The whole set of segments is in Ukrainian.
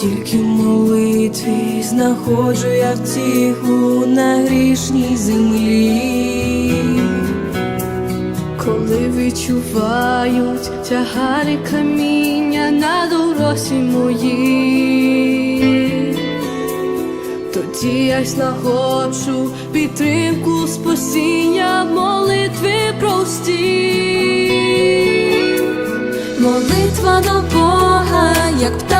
Тільки в молитві знаходжу я втіху на грішній землі. Коли відчувають тягари каміння на дорозі моїй, тоді я знаходжу підтримку спасіння в молитві простій. Молитва до Бога, як птах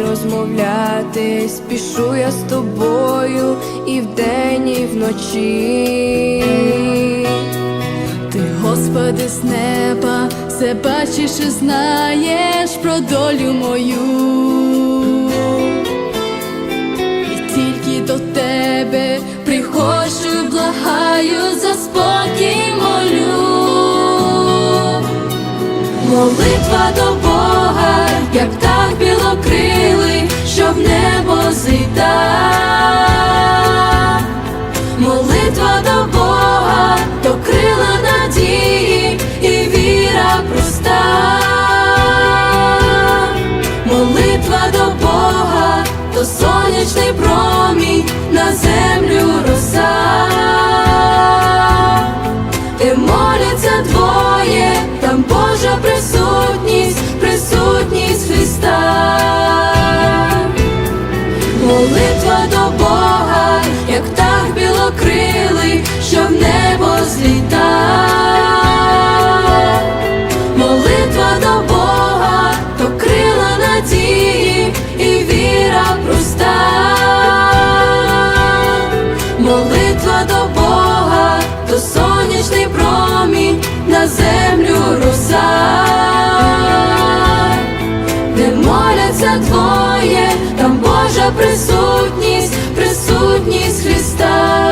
Розмовляти спішу я з тобою і вдень, і вночі. Ти, Господи, з неба, все бачиш і знаєш про долю мою. І тільки до тебе приходжу, благаю, за спокій молю. Молитва до Бога, як птах білокрилий, щоб небо злітав. молитва до Бога, як так білокрилий, що в небо зліта, молитва до Бога, то крила надії і віра проста, молитва до Бога, то сонячний промінь на землю роса, де моляться твої наша присутність, присутність Христа.